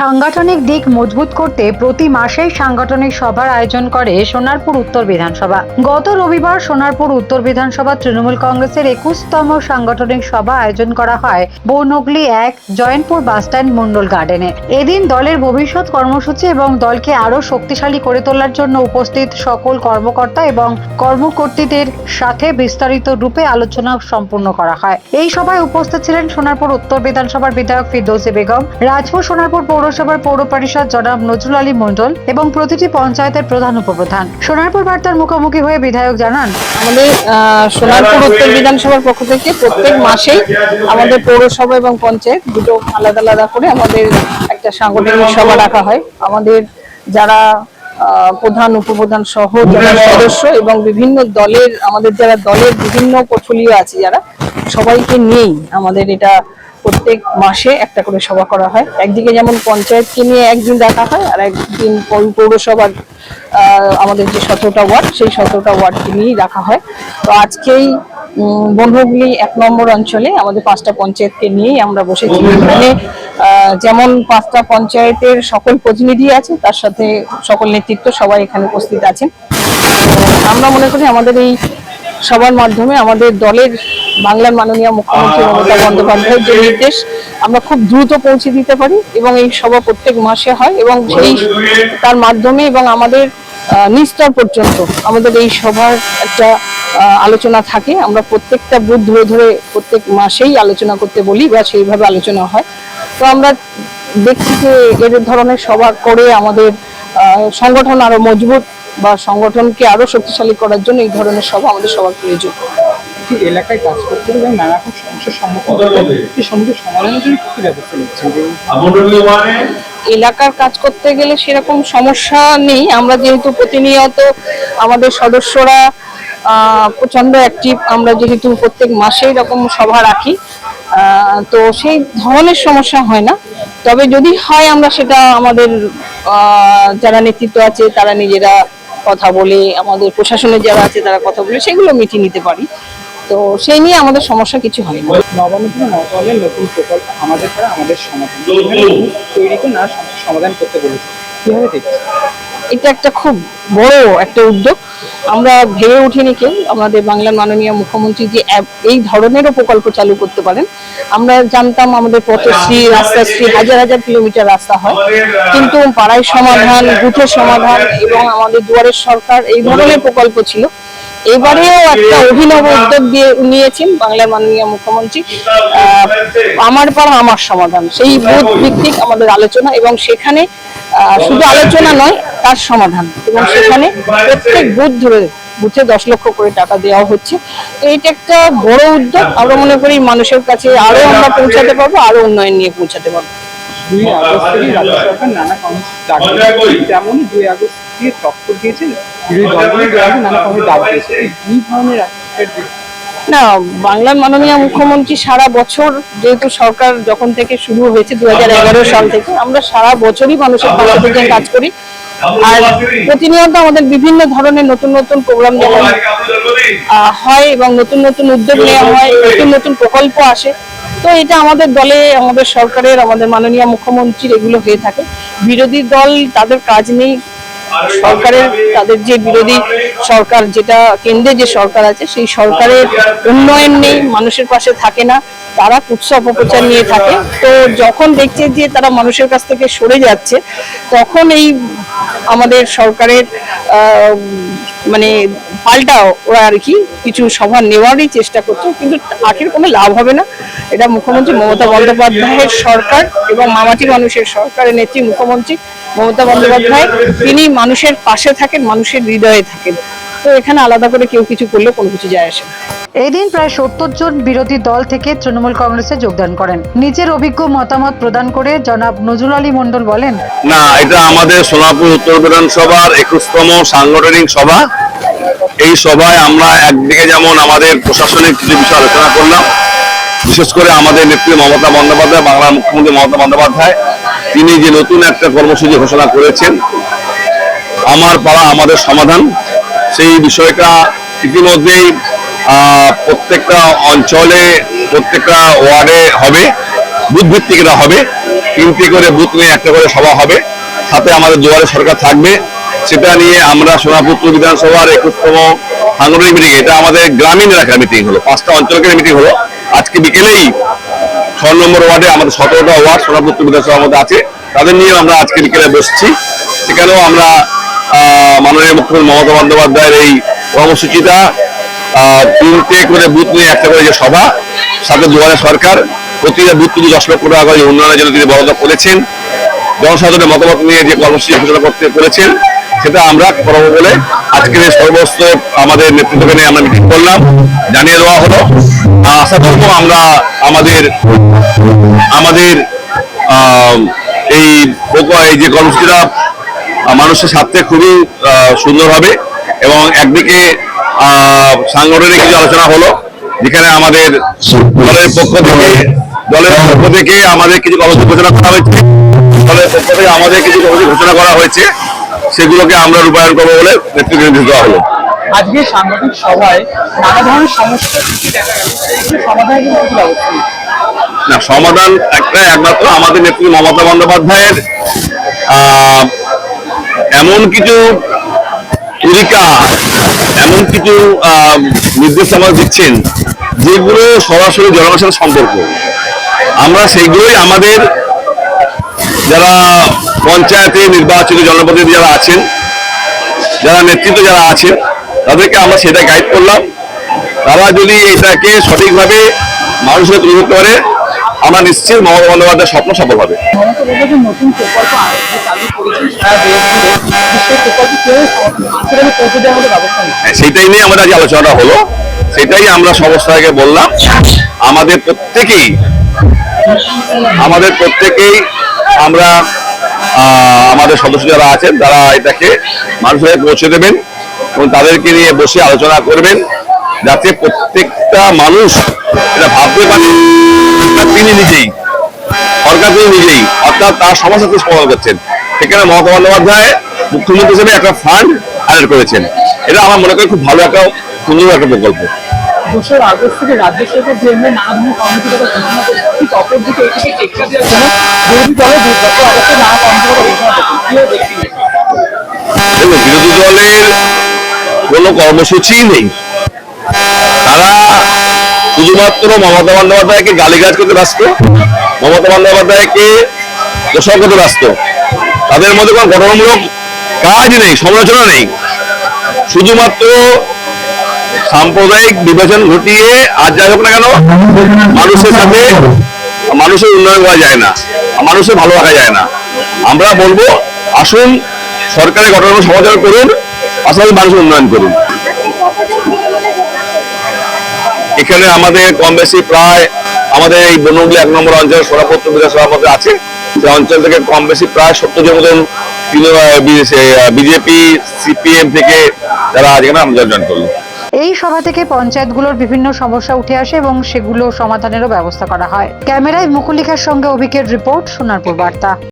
সাংগঠনিক দিক মজবুত করতে প্রতি মাসেই সাংগঠনিক সভার আয়োজন করে সোনারপুর উত্তর বিধানসভা। গত রবিবার সোনারপুর উত্তর বিধানসভা তৃণমূল কংগ্রেসের একুশতম সাংগঠনিক সভা আয়োজন করা হয় বৌনগলি এক জয়নপুর বাসস্ট্যান্ড মন্ডল গার্ডেনে। এদিন দলের ভবিষ্যৎ কর্মসূচি এবং দলকে আরও শক্তিশালী করে তোলার জন্য উপস্থিত সকল কর্মকর্তা এবং কর্মকর্তীদের সাথে বিস্তারিত রূপে আলোচনা সম্পূর্ণ করা হয়। এই সভায় উপস্থিত ছিলেন সোনারপুর উত্তর বিধানসভার বিধায়ক ফিরদৌসি বেগম, রাজপুর সোনারপুর পৌরসভার পৌর পরিষদ জনাব নজরুল আলী মন্ডল এবং প্রতিটি পঞ্চায়েতের প্রধান উপপ্রধান। সোনারপুর বার্তার মুখোমুখি হয়ে বিধায়ক জানান, আমাদের সোনারপুর উত্তর বিধানসভার পক্ষ থেকে প্রত্যেক মাসেই আমাদের পৌরসভা এবং পঞ্চায়েত দুটো আলাদা আলাদা করে আমাদের একটা সাংগঠনিক সভা রাখা হয়। আমাদের যারা প্রধান, উপপ্রধান সহ যারা সদস্য এবং বিভিন্ন দলের, আমাদের যারা দলের বিভিন্ন পোর্টফোলিও আছে যারা, সবাইকে নিয়েই আমাদের এটা মাসে একটা করে সভা করা হয়। একদিকে যেমন পঞ্চায়েতকে নিয়ে একদিন দেখা হয় আর একদিন পৌরসভার আমাদের যে সতেরোটা ওয়ার্ড সেই সতেরোটা ওয়ার্ডকে নিয়েই রাখা হয়। তো আজকেই উম, বনহুগলি এক নম্বর অঞ্চলে আমাদের পাঁচটা পঞ্চায়েতকে নিয়েই আমরা বসেছি। এখানে যেমন পাঁচটা পঞ্চায়েতের সকল প্রতিনিধি আছে তার সাথে সকল নেতৃত্ব সবাই এখানে উপস্থিত আছেন। আমরা মনে করি আমাদের এই সবার মাধ্যমে আমাদের দলের বাংলার মাননীয় মুখ্যমন্ত্রী মমতা বন্দ্যোপাধ্যায়ের যে নির্দেশ আমরা খুব দ্রুত পৌঁছে দিতে পারি এবং এই সভা প্রত্যেক মাসে হয় এবং সেই তার মাধ্যমে এবং আমাদের নিস্তর পর্যন্ত আমাদের এই সভার একটা আলোচনা থাকে। আমরা প্রত্যেকটা বুথ ধরে ধরে প্রত্যেক মাসেই আলোচনা করতে বলি বা সেইভাবে আলোচনা হয়। তো আমরা দেখছি যে এর ধরনের সভা করে আমাদের সংগঠন আরও মজবুত বা সংগঠনকে আরও শক্তিশালী করার জন্য এই ধরনের সভা আমাদের সবার প্রয়োজন। এলাকায় কাজ করতে গেলে নানা রকম সমস্যার সম্মুখীন হতে এই সমস্যার সমাধানের জন্য কি কি ব্যবস্থা নিচ্ছেন এলাকার কাজ করতে গেলে সেরকম সমস্যা নেই। আমরা যেহেতু প্রতিনিয়ত আমাদের সদস্যরা প্রচণ্ড অ্যাক্টিভ আমরা যেহেতু প্রত্যেক মাসে এরকম সভা রাখি তো সেই ধরনের সমস্যা হয় না। তবে যদি হয় আমরা সেটা আমাদের যারা নেতৃত্ব আছে তারা নিজেরা কথা বলে, আমাদের প্রশাসনের যারা আছে তারা কথা বলে, সেগুলো মিটিয়ে নিতে পারি। তো সেই নিয়ে আমাদের সমস্যা কিছু হয় না নবান্ন থেকে নবান্নের নতুন প্রকল্প আমাদের সমাধান। তৈরি নানা সমাধান করতে বলেছে। কীভাবে দেখছেন? এটা একটা খুব বড় একটা উদ্যোগ। আমরা ভেবে উঠিনি কেউ, আমাদের বাংলার মাননীয় মুখ্যমন্ত্রী যে এই ধরনেরও প্রকল্প চালু করতে পারেন। আমরা জানতাম আমাদের পথশ্রী রাস্তাশ্রী হাজার হাজার কিলোমিটার রাস্তা হয়। কিন্তু পাড়ায় সমাধান বুথের সমাধান এবং আমাদের দুয়ারের সরকার এই ধরনের প্রকল্প ছিল। এবারেও একটা অভিনব উদ্যোগ দিয়ে নিয়েছেন বাংলার মাননীয় মুখ্যমন্ত্রী। আমার পাড়া আমার সমাধান। সেই বুথ ভিত্তিক আমাদের আলোচনা এবং সেখানে আহ, শুধু আলোচনা নয় তার সমাধান। এবং সেখানে প্রত্যেক বুথ ধরে বুথে দশ লক্ষ করে টাকা দেওয়া হচ্ছে। তো এইটা একটা বড় উদ্যোগ। আমরা মনে করি মানুষের কাছে আরও আমরা পৌঁছাতে পারব আরও উন্নয়ন নিয়ে পৌঁছাতে পারব। দুই আগস্ট থেকে রাজ্য সরকার নানা কর্মসূচি। তেমন দুই আগস্ট থেকে টক্কর দিয়েছেন নানা কর্মে ডাক দিয়েছে এই ধরনের না বাংলার মাননীয় মুখ্যমন্ত্রী সারা বছর যেহেতু সরকার যখন থেকে শুরু হয়েছে দু হাজার এগারো সাল থেকে আমরা সারা বছরই মানুষের পাশে থেকে কাজ করি। আর প্রতিনিয়ত আমাদের বিভিন্ন ধরনের নতুন নতুন প্রোগ্রাম যেমন আহ, হয় এবং নতুন নতুন উদ্যোগ নেওয়া হয় নতুন নতুন প্রকল্প আসে। তো এটা আমাদের দলে, আমাদের সরকারের, আমাদের মাননীয় মুখ্যমন্ত্রীর এগুলো হয়ে থাকে। বিরোধী দল তাদের কাজ নেই। সরকারের, তাদের যে বিরোধী সরকার, যেটা কেন্দ্রে যে সরকার আছে, সেই সরকারের উন্নয়ন নেই, মানুষের পাশে থাকে না, তারা কুৎসা অপপ্রচার নিয়ে থাকে। তো যখন দেখছে যে তারা মানুষের কাছ থেকে সরে যাচ্ছে, তখন এই আমাদের সরকারের মানে পাল্টা ওরা আর কি কিছু সভা নেওয়ারই চেষ্টা করছে কিন্তু আখের কোনো লাভ হবে না। এটা মুখ্যমন্ত্রী মমতা বন্দ্যোপাধ্যায়ের সরকার এবং মামাটি মানুষের সরকারের নেত্রী মুখ্যমন্ত্রী মমতা বন্দ্যোপাধ্যায় তিনি মানুষের পাশে থাকেন মানুষের হৃদয়ে থাকেন। তো এখানে আলাদা করে কেউ কিছু করলে কোনো কিছু যায় আসে না। এদিন প্রায় সত্তর জন বিরোধী দল থেকে তৃণমূল কংগ্রেসে যোগদান করেন। নিজের অভিজ্ঞ মতামত প্রদান করে জনাব নজরুল আলী মণ্ডল বলেন না এটা আমাদের সোনাপুর উত্তর বিধানসভার একুশতম সাংগঠনিক সভা। এই সভায় আমরা একদিকে যেমন আমাদের প্রশাসনিক কিছু বিষয় আলোচনা করলাম, বিশেষ করে আমাদের নেত্রী মমতা বন্দ্যোপাধ্যায়, বাংলার মুখ্যমন্ত্রী মমতা বন্দ্যোপাধ্যায়, তিনি যে নতুন একটা কর্মসূচি ঘোষণা করেছেন, আমার পাড়া আমাদের সমাধান, সেই বিষয়টা ইতিমধ্যেই প্রত্যেকটা অঞ্চলে, প্রত্যেকটা ওয়ার্ডে হবে বুথ ভিত্তিক হবে, তিনটি করে বুথ নিয়ে একটা করে সভা হবে, সাথে আমাদের দুয়ারে সরকার থাকবে। সেটা নিয়ে আমরা সোনাপুত্র বিধানসভার একুশতম সাংগঠনিক মিটিং এটা আমাদের গ্রামীণ এলাকার মিটিং হলো, পাঁচটা অঞ্চলের মিটিং হলো। আজকে বিকেলেই ছ নম্বর ওয়ার্ডে আমাদের সতেরোটা ওয়ার্ড সোনাপুত্র বিধানসভার মধ্যে আছে, তাদের নিয়ে আমরা আজকে বিকেলে বসছি। সেখানেও আমরা মাননীয় মুখ্যমন্ত্রী মমতা বন্দ্যোপাধ্যায়ের এই কর্মসূচিটা তিনটে করে বুথ নিয়ে একটা করে যে সভা, সাথে দুয়ারে সরকার, প্রতিটা বুথ থেকে দশ লক্ষ টাকা করে উন্নয়নের জন্য তিনি বরাদ্দ করেছেন। জনসাধারণের মতামত নিয়ে যে কর্মসূচি ঘোষণা করতে করেছেন সেটা আমরা করব বলে আজকের সর্বস্ত আমাদের নেতৃত্বকে নিয়ে আমরা মিটিং করলাম, জানিয়ে দেওয়া হলো। আশা করব আমরা আমাদের আমাদের এই এই যে কর্মসূচিটা মানুষের স্বার্থে খুবই সুন্দর হবে এবং একদিকে সাংগঠনিক কিছু আলোচনা হলো, যেখানে আমাদের দলের পক্ষ থেকে, দলের পক্ষ থেকে আমাদের কিছু কর্মসূচি ঘোষণা করা হয়েছে, দলের পক্ষ থেকে আমাদের কিছু কর্মসূচি ঘোষণা করা হয়েছে। সেগুলোকে আমরা রূপায়ণ করব বলে নেতৃত্ব দেওয়া হলো। আজকে সাংগঠনিক সভায় নানা ধরনের সমস্যা দেখা গেল? না সমাধান একটা একমাত্র আমাদের নেত্রী মমতা বন্দ্যোপাধ্যায়ের এমন কিছু তরিকা এমন কিছু নির্দেশ আমাদের দিচ্ছেন যেগুলো সরাসরি জনগণের সাথে সম্পর্ক। আমরা সেইগুলোই আমাদের যারা পঞ্চায়েতে নির্বাচিত জনপ্রতিনিধি যারা আছেন যারা নেতৃত্ব যারা আছেন তাদেরকে আমরা সেটা গাইড করলাম। তারা যদি এটাকে সঠিকভাবে মানুষের তুলে ধরতে পারে আমরা নিশ্চিত মমতা বন্দ্যোপাধ্যায়ের স্বপ্ন সফল হবে। বন্দ্যোপাধ্যায় সেইটাই নিয়ে আমাদের আজ আলোচনাটা হলো। সেটাই আমরা সংস্থাকে বললাম। আমাদের প্রত্যেকেই আমাদের প্রত্যেকেই আমরা আমাদের সদস্য যারা আছেন, তারা এটাকে মানুষের পৌঁছে দেবেন এবং তাদেরকে নিয়ে বসে আলোচনা করবেন যাতে প্রত্যেকটা মানুষ এটা ভাবতে পারে। তিনি নিজেই, সরকার তিনি নিজেই, অর্থাৎ তার সমস্যা তিনি সমাধান করছেন। সেখানে মমতা বন্দ্যোপাধ্যায় মুখ্যমন্ত্রী হিসেবে একটা ফান্ড আয়োজন করেছেন। এটা আমার মনে করি খুব ভালো একটা, সুন্দর একটা প্রকল্প। আগস্ট থেকে রাজ্য সরকার যে ঘোষণা করছে, ঠিক এটিকে টেক্কা দেওয়ার জন্য বিরোধী দলের কথা ঘোষণা বিরোধী দলের কর্মসূচি নেই। তারা শুধুমাত্র মমতা বন্দ্যোপাধ্যায়কে গালিগাজ করতে ব্যস্ত, মমতা বন্দ্যোপাধ্যায়কে দোষক করতে ব্যস্ত। তাদের মধ্যে কোনো গঠনমূলক কাজ নেই, সমালোচনা নেই। শুধুমাত্র সাম্প্রদায়িক বিভাজন ঘটিয়ে আর যাই হোক না কেন, মানুষের সাথে মানুষের উন্নয়ন করা যায় না, মানুষের ভালো রাখা যায় না। আমরা বলব, আসুন, সরকারের ঘটনা সমাধান করুন পাশাপাশি মানুষের উন্নয়ন করুন। এখানে আমাদের কম বেশি প্রায় আমাদের এই বনগুলি এক নম্বর অঞ্চল সোনাপত্র বিধানসভার মধ্যে আছে। সেই অঞ্চল থেকে কম বেশি প্রায় সত্তর জন মতন বিজেপি সিপিএম থেকে যারা যেখানে আমরা জয়েন করল। এই সভা থেকে পঞ্চায়েতগুলোর বিভিন্ন সমস্যা উঠে আসে এবং সেগুলো সমাধানেরও ব্যবস্থা করা হয়। ক্যামেরায় মুকুলিকার সঙ্গে অভিকের রিপোর্ট, সোনারপুর বার্তা।